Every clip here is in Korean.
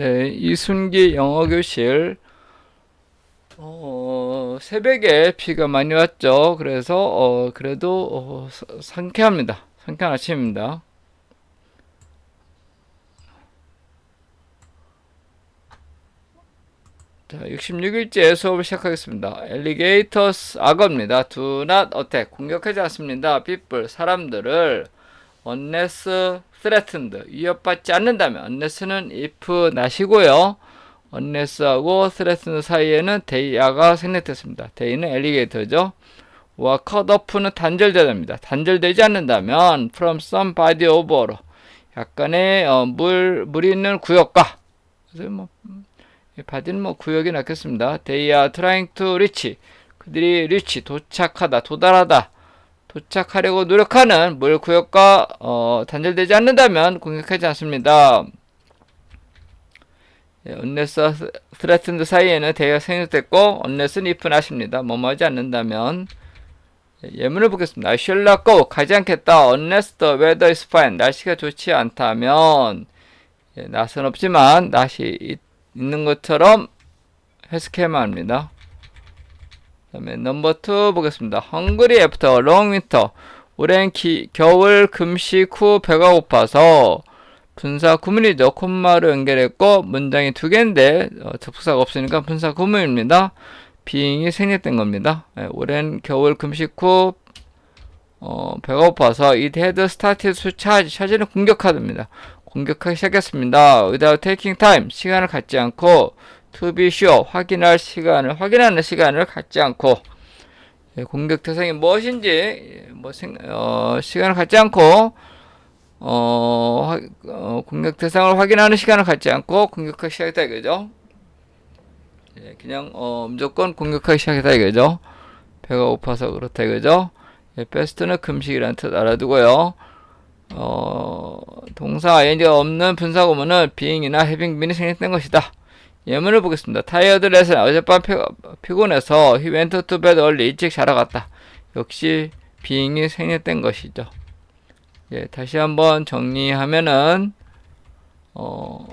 네, 이순기 영어 교실 어, 새벽에 비가 많이 왔죠. 그래서 어, 그래도 어, 사- 상쾌합니다. 상쾌한 아침입니다. 자, 66일째 수업을 시작하겠습니다. 엘리게이터스 악어입니다. Do not attack. 공격하지 않습니다. people, 사람들을 unless threatened. 위협받지 않는다면 unless는 if not이고요. unless하고 threatened 사이에는 they가 생략됐습니다. they는 엘리게이터죠. 와 off는 단절되답니다. 단절되지 않는다면 from some body over로 약간의 어, 물 물이 있는 구역과 그래서 뭐이 바디는 뭐 구역이 낫겠습니다. They are trying to reach. 그들이 reach 도착하다, 도달하다, 도착하려고 노력하는 물 구역과 어, 단절되지 않는다면 공격하지 않습니다. 예, unless threatened 사이에는 대가 생략됐고 unless는 if not입니다. 뭐뭐하지 않는다면 예, 예문을 보겠습니다. I shall not go. 가지 않겠다. unless the weather is fine. 날씨가 좋지 않다면 예, 낯은 없지만 낯이 있, 있는 것처럼 해석해야만 합니다. 그다음에 넘버 2 보겠습니다. After a long winter. 오랜 기, 겨울 금식 후 배가 고파서 분사 구문이죠. 콤마로 연결했고 문장이 두 개인데 어, 접속사가 없으니까 분사 구문입니다. 비잉이 생략된 겁니다. 예, 오랜 겨울 금식 후 어, 배가 고파서 it had started to charge. 차지는 공격하답니다. 공격하기 시작했습니다. without taking time. 시간을 갖지 않고 sure. 확인할 시간을 확인하는 시간을 갖지 않고 예, 공격 대상이 무엇인지 예, 뭐 생, 어, 시간을 갖지 않고 어, 화- 어, 공격 대상을 확인하는 시간을 갖지 않고 공격하기 시작했다 이거죠. 예, 그냥 어, 무조건 공격하기 시작했다 이거죠. 배가 고파서 그렇다 이거죠. 예, 베스트는 금식이라는 뜻 알아두고요. 어, 동사 ing가 없는 분사 구문은 being이나 having been이 생략된 것이다. 예문을 보겠습니다. 타이어드 레슨 어젯밤 피, 피곤해서 he went to 일찍 자러 갔다. 역시 being이 생략된 것이죠. 예, 다시 한번 정리하면은 어,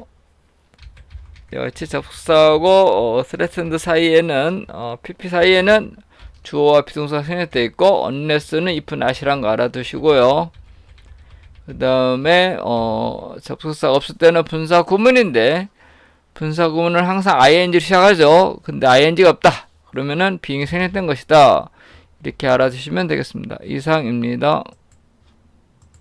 여치 접속사하고 어, threatened 사이에는 어, pp 사이에는 주어와 비동사가 생략되어 있고 unless는 if not이란 거 알아두시고요. 그 다음에 어, 접속사가 없을 때는 분사 구문인데 분사 구문을 항상 ing로 시작하죠. 근데 ing가 없다. 그러면은 being이 생략된 것이다. 이렇게 알아두시면 되겠습니다. 이상입니다.